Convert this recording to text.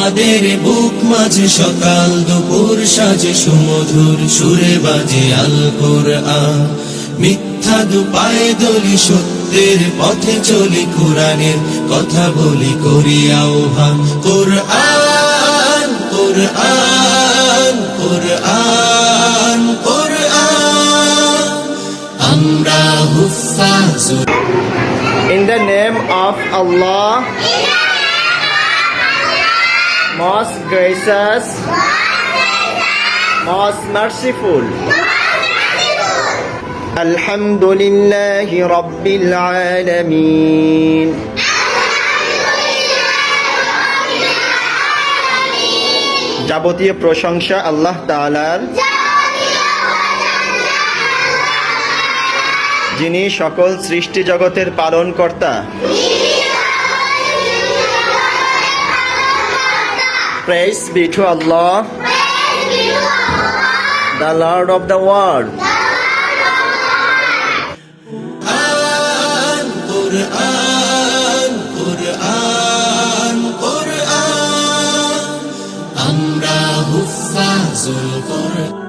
আমাদের বুক মাঝে সকাল দুপুর সাজে সুমধুর সুরে বাজে আল কোরআন। মিথ্যা দুপায়ে দলি সত্যের পথে চলি কোরআনের কথা বলি করি আহ্বান। কোরআন কোরআন কোরআন কোরআন। আমরা হুফাজুর In the name of Allah, most gracious, most merciful. Alhamdulillahi Rabbil Alameen. যাবতীয় প্রশংসা আল্লাহ তাআলার যিনি সকল সৃষ্টি জগতের পালন কর্তা Praise be to Allah, the Lord of the world. কোরআন কোরআন কোরআন কোরআন আমরা হুফাজুল কোরআন